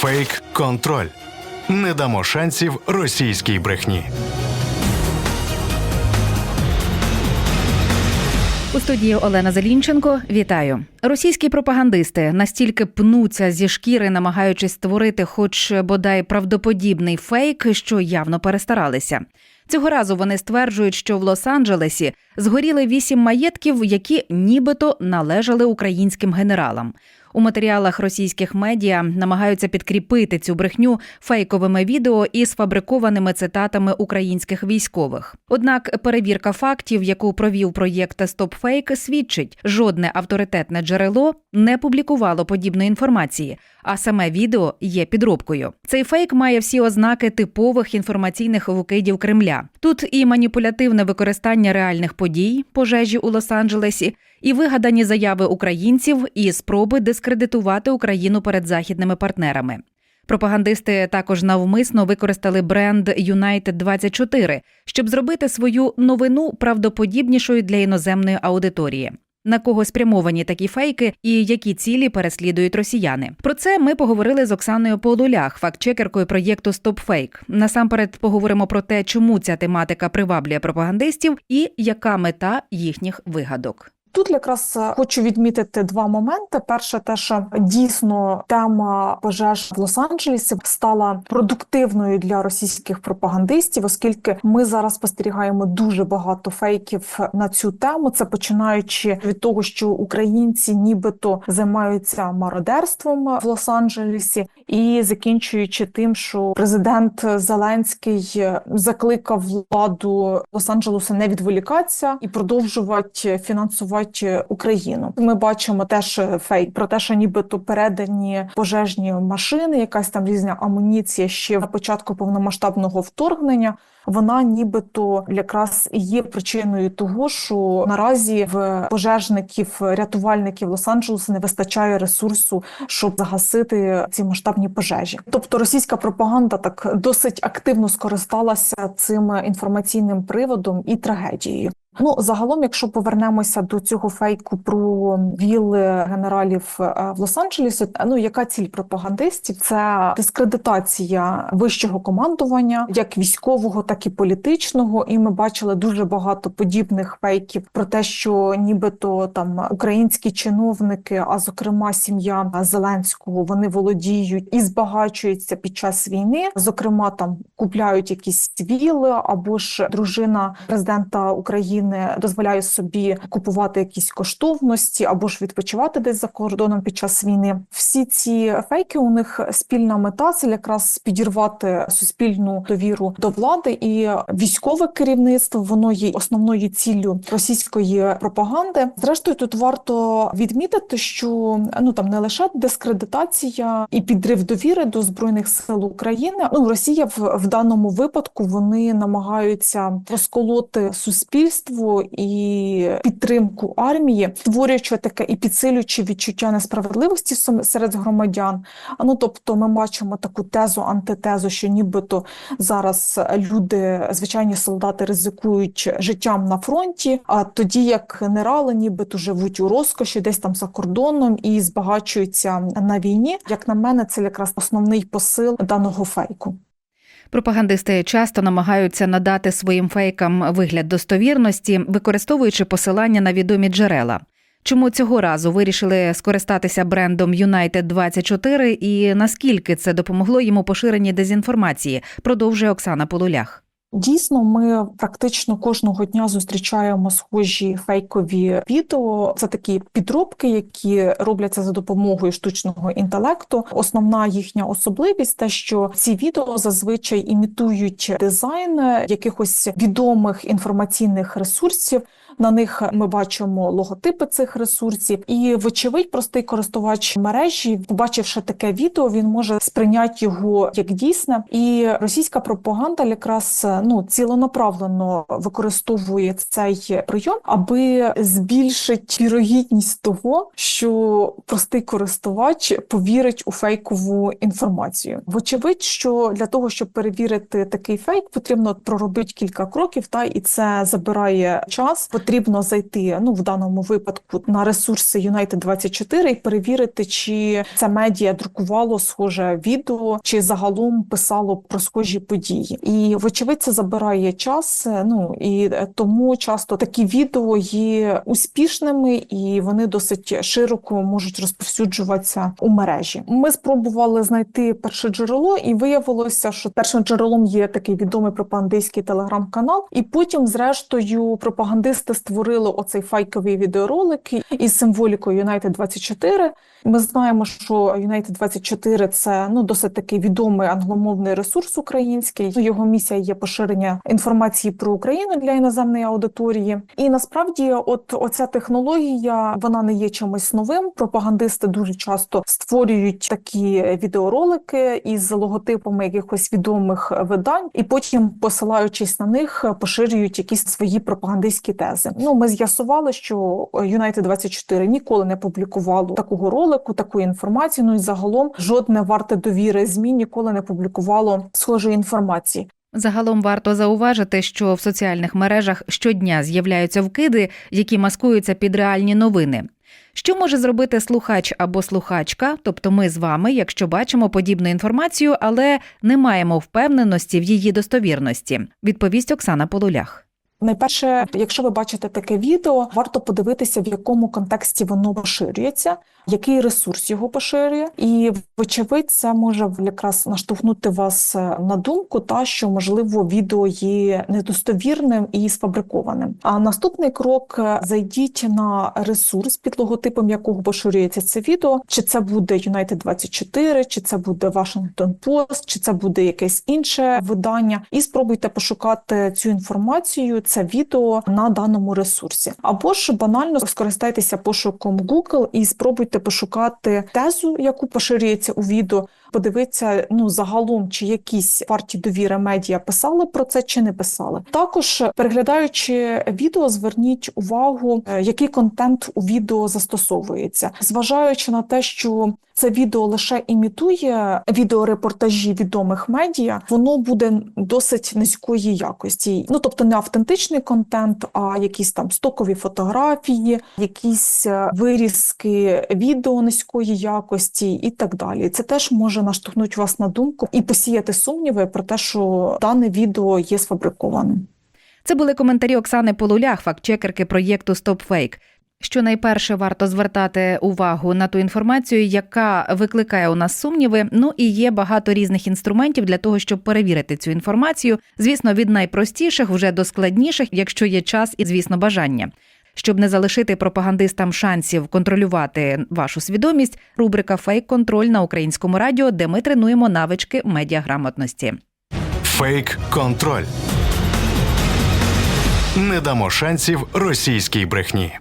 Фейк контроль. Не дамо шансів російській брехні. У студії Олена Зелінченко вітаю. Російські пропагандисти настільки пнуться зі шкіри, намагаючись створити, хоч бодай правдоподібний фейк, що явно перестаралися. Цього разу вони стверджують, що в Лос-Анджелесі згоріли вісім маєтків, які нібито належали українським генералам. У матеріалах російських медіа намагаються підкріпити цю брехню фейковими відео і сфабрикованими цитатами українських військових. Однак перевірка фактів, яку провів проєкт StopFake, свідчить, жодне авторитетне джерело не публікувало подібної інформації, а саме відео є підробкою. Цей фейк має всі ознаки типових інформаційних вкидів Кремля. Тут і маніпулятивне використання реальних подій, пожежі у Лос-Анджелесі, і вигадані заяви українців, і спроби дискредитувати Україну перед західними партнерами. Пропагандисти також навмисно використали бренд United 24 щоб зробити свою новину правдоподібнішою для іноземної аудиторії. На кого спрямовані такі фейки і які цілі переслідують росіяни? Про це ми поговорили з Оксаною Полулях, фактчекеркою проєкту StopFake. Насамперед поговоримо про те, чому ця тематика приваблює пропагандистів і яка мета їхніх вигадок. Тут якраз е, хочу відмітити два моменти. Перше, те, що дійсно тема пожеж в Лос-Анджелесі стала продуктивною для російських пропагандистів, оскільки ми зараз спостерігаємо дуже багато фейків на цю тему. Це починаючи від того, що українці нібито займаються мародерством в Лос-Анджелесі, і закінчуючи тим, що президент Зеленський закликав владу Лос-Анджелеса не відволікатися і продовжувати фінансувати Україну. Ми бачимо теж фейк про те, що нібито передані пожежні машини, якась там різна амуніція ще на початку повномасштабного вторгнення. Вона нібито якраз є причиною того, що наразі в пожежників, рятувальників Лос-Анджелесу не вистачає ресурсу, щоб загасити ці масштабні пожежі. Тобто російська пропаганда так досить активно скористалася цим інформаційним приводом і трагедією. Ну, загалом, якщо повернемося до цього фейку про вілли генералів в Лос-Анджелесі, ну яка ціль пропагандистів? Це дискредитація вищого командування, як військового, так і політичного. І ми бачили дуже багато подібних фейків про те, що нібито там українські чиновники, а зокрема сім'я Зеленського, вони володіють і збагачуються під час війни. Зокрема, там купляють якісь вілли, або ж дружина президента України не дозволяє собі купувати якісь коштовності або ж відпочивати десь за кордоном під час війни. Всі ці фейки у них спільна мета це якраз підірвати суспільну довіру до влади і військове керівництво. Воно є основною ціллю російської пропаганди. Зрештою, тут варто відмітити, що ну там не лише дискредитація і підрив довіри до збройних сил України. Ну Росія в, в даному випадку вони намагаються розколоти суспільство і підтримку армії, створюючи таке і підсилюючи відчуття несправедливості серед громадян. А ну тобто, ми бачимо таку тезу, антитезу, що нібито зараз люди, звичайні солдати, ризикують життям на фронті, а тоді як генерали, нібито живуть у розкоші, десь там за кордоном і збагачуються на війні. Як на мене, це якраз основний посил даного фейку. Пропагандисти часто намагаються надати своїм фейкам вигляд достовірності, використовуючи посилання на відомі джерела. Чому цього разу вирішили скористатися брендом United 24 і наскільки це допомогло йому поширенні дезінформації? Продовжує Оксана Полулях. Дійсно, ми практично кожного дня зустрічаємо схожі фейкові відео. Це такі підробки, які робляться за допомогою штучного інтелекту. Основна їхня особливість те, що ці відео зазвичай імітують дизайн якихось відомих інформаційних ресурсів. На них ми бачимо логотипи цих ресурсів, і вочевидь, простий користувач мережі, побачивши таке відео, він може сприйняти його як дійсне. І російська пропаганда якраз ну ціленаправлено використовує цей прийом, аби збільшити вірогідність того, що простий користувач повірить у фейкову інформацію. Вочевидь, що для того, щоб перевірити такий фейк, потрібно проробити кілька кроків, та і це забирає час потрібно зайти ну в даному випадку на ресурси United 24 і перевірити, чи це медіа друкувало схоже відео, чи загалом писало про схожі події. І вочевидь це забирає час. е, Ну і е, тому часто такі відео є успішними і вони досить широко можуть розповсюджуватися у мережі. Ми спробували знайти перше джерело, і виявилося, що першим джерелом є такий відомий пропагандистський телеграм-канал. І потім, зрештою, пропагандисти створили оцей фейковий відеоролик із символікою United 24 Ми знаємо, що United 24 – це ну досить такий відомий англомовний ресурс український. Його місія є поширення інформації про Україну для іноземної аудиторії. І насправді, от оця технологія вона не є чимось новим. Пропагандисти дуже часто створюють такі відеоролики із логотипами якихось відомих видань, і потім, посилаючись на них, поширюють якісь свої пропагандистські тези. Ну ми з'ясували, що United 24 ніколи не публікувало такого ролику, такої інформації. Ну і загалом жодне варте довіри змі ніколи не публікувало схожої інформації. Загалом варто зауважити, що в соціальних мережах щодня з'являються вкиди, які маскуються під реальні новини. Що може зробити слухач або слухачка, тобто ми з вами, якщо бачимо подібну інформацію, але не маємо впевненості в її достовірності, відповість Оксана Полулях. Найперше, якщо ви бачите таке відео, варто подивитися, в якому контексті воно поширюється, який ресурс його поширює, і вочевидь, це може якраз наштовхнути вас е, на думку, та що можливо відео є недостовірним і сфабрикованим. А наступний крок е, зайдіть на ресурс, під логотипом якого поширюється це відео, чи це буде United 24, чи це буде Washington Post, чи це буде якесь інше видання, і спробуйте пошукати цю інформацію, це відео на даному ресурсі, або ж банально скористайтеся пошуком Google і спробуйте пошукати тезу, яку поширюється у відео. Подивитися, ну загалом, чи якісь партії довіри медіа писали про це, чи не писали. Також переглядаючи відео, зверніть увагу, е, який контент у відео застосовується, зважаючи на те, що це відео лише імітує відеорепортажі відомих медіа, воно буде досить низької якості. Ну тобто не автентичний контент, а якісь там стокові фотографії, якісь е, вирізки відео низької якості і так далі. Це теж може наштовхнути вас на думку і посіяти сумніви про те, що дане відео є сфабрикованим. Це були коментарі Оксани Полулях, фактчекерки проєкту StopFake. Що найперше варто звертати увагу на ту інформацію, яка викликає у нас сумніви. Ну і є багато різних інструментів для того, щоб перевірити цю інформацію. Звісно, від найпростіших вже до складніших, якщо є час і, звісно, бажання. Щоб не залишити пропагандистам шансів контролювати вашу свідомість, рубрика Фейк-контроль на українському радіо, де ми тренуємо навички медіаграмотності. Фейк-контроль. Не дамо шансів російській брехні.